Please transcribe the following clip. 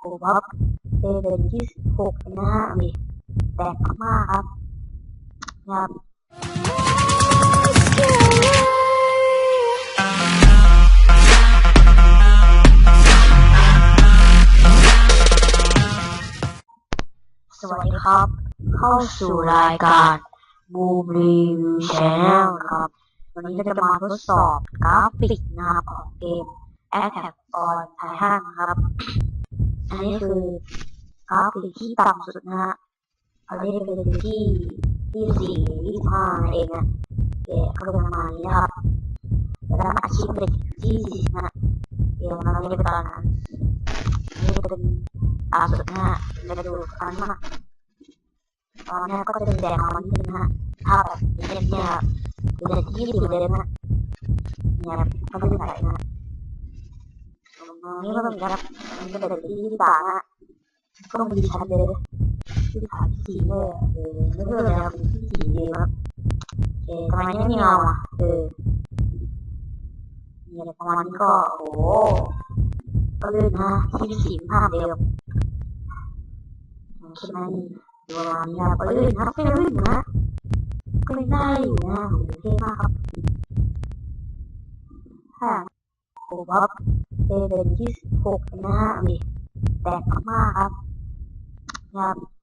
โครับเป็นที่สิบหกนะฮะมีแตกมากครับนะครับสวัสดีครับ เข้าสู่รายการบูมรีวิวชาแนลครับ วันนี้เราจะมาทดสอบกราฟิกนะครับของเกม Attack on Titan ครับ อันนี้คือกราฟิกที่ต่ำสุดนะฮะอันนี้จะเป็นที่ที่สี่ยี่ห้าเองนะเกมก็ประมาณนี้นะครับแล้วอาชีพเป็นที่สี่นะฮะเกมมันไม่ได้เป็นตอนนั้นนนี้จะเป็นตาสุดนะฮะจะดูอันมากตอนนี้ก็จะเป็นแดงมันนิดนึงนะฮะถ้าแบบเนี้ยเนี่ยอยู่ในที่ยี่สิบเลยนะฮะเนี่ยก็ไม่ได้ใส่นะ นี้ก็เป็นการมันจะเป็นที่ที่ต่างนะฮะก็ต้องมีชั้นเลยที่ฐานที่สี่เลยเออไม่เพื่อเลยครับที่สี่เลยครับเออทำไมไม่มีเงาอะเออเนี่ยประมาณนี้ก็โอ้ก็ลื่นนะที่สีภาพเดิมใช่ไหมดูประมาณนี้ครับเอ้ยนะไม่ลื่นนะก็ไม่ได้อยู่นะโหเท่มากครับค่ะโอ้ครับ เป็นที่สิบหกนะฮะแตกมากครับนะครับ